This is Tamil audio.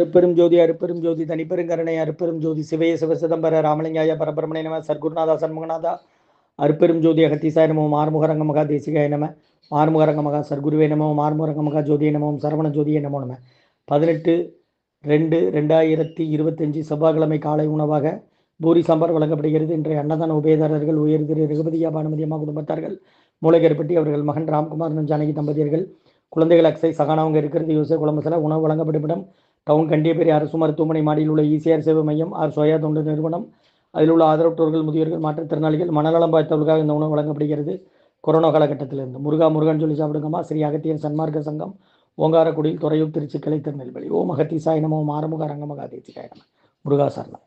அருப்பெரும் ஜோதி அருப்பெரும் ஜோதி தனிப்பெருங்கருணை அருப்பெரும் ஜோதி சிவய சிவசிதம்பர ராமலிங்காய பரபிரமணே நம சர்க்குருநாதா சண்முகநாதா. அருப்பெரும் ஜோதி அகத்தீசாய நமோ மார்முகரங்க மகா தேசிகாய நம மார்முகரங்க மகா சர்க்குருவே நமோ மார்முகரங்க மகா ஜோதிய நமோம் சரவண ஜோதிய நமோ நம. பதினெட்டு ரெண்டு ரெண்டாயிரத்தி இருபத்தஞ்சு செவ்வாய்க்கிழமை காலை உணவாக பூரி சாம்பார் வழங்கப்படுகிறது. இன்றைய அன்னதான உபயதாரர்கள் உயர் திரு ரகுபதியா பானுமதி அம்மா குடும்பத்தார்கள் மூலகர்பட்டி அவர்கள் மகன் ராம்குமார் ஜானகி தம்பதியர்கள் குழந்தைகள் அக்ஸை சகானாவங்க இருக்கிறது யோசை குழம்புசல உணவு வழங்கப்படும் இடம். டவுன் கண்டியப்பேரி அரசு மருத்துவமனை மாடியில் உள்ள இசிஆர் சேவை மையம் ஆர். சோயா தொண்டு நிறுவனம். அதில் உள்ள ஆதரவற்றோர்கள் முதியோர்கள் மாற்றுத்திறனாளிகள் மனநலம் பார்த்தவர்களுக்காக இந்த உணவு வழங்கப்படுகிறது. கொரோனா காலகட்டத்திலிருந்து முருகா முருகன் சொல்லி சாப்பிடுங்கம்மா. ஸ்ரீ அகத்தியன் சன்மார்க்க சங்கம் ஓங்காரக்குடியில் துறையூர் திருச்சி கிளை திருநெல்வேலி. ஓம் அகத்தீசாய நமோ ஆரமுக ரங்கமகா தேசிகாய முருகா சரணம்.